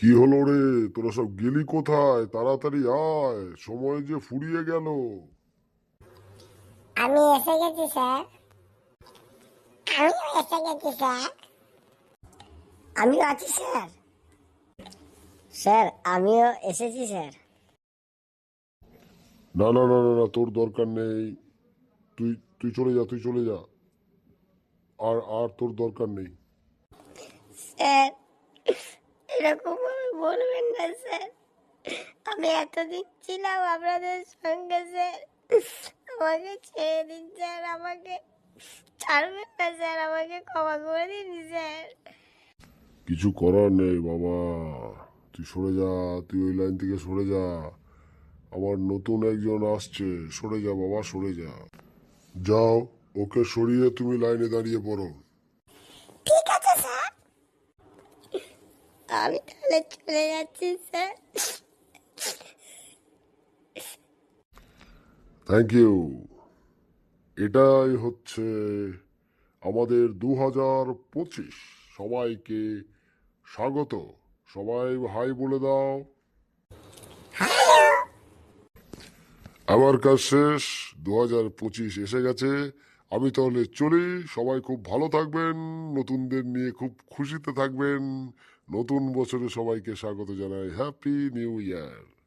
কি হলো রে? তোরা সব গেলি কোথায়? তাড়াতাড়ি আয় সময় যে ফুরিয়ে গেল। আমি এসে গেছি স্যার। আমিও এসে গেছি স্যার। আমিও আছি স্যার। স্যার আমিও এসেছি স্যার। না না না না না তোর দরকার নেই। তুই তুই চলে যা তুই চলে যা। আর আর তোর দরকার নেই। স্যার এরকম বলবেন না, স্যার। আমি এতদিন ছিলাম আপনাদের সঙ্গে, স্যার। আমাকে ছেড়ে দিন, স্যার। আমাকে ছাড়বেন না, স্যার। আমাকে ক্ষমা করে দিন, স্যার। কিছু করার নেই, বাবা। তুই সরে যা, তুই ওই লাইন থেকে সরে যা। আমার নতুন একজন আসছে। সরে যা, বাবা, সরে যা। যাও, ওকে সরিয়ে তুমি লাইনে দাঁড়িয়ে পড়ো ঠিক আছে স্যার আমি তাহলে চলে যাচ্ছি স্যার। থ্যাংক ইউ এটাই হচ্ছে আমাদের দু হাজার পঁচিশ। সবাইকে স্বাগত। সবাই হাই বলে দাও। আমার কাজ শেষ। দু হাজার পঁচিশ এসে গেছে। আমি তাহলে চলি। সবাই খুব ভালো থাকবেন। নতুনদের নিয়ে খুব খুশিতে থাকবেন। নতুন বছরে সবাইকে স্বাগত জানাই। Happy new year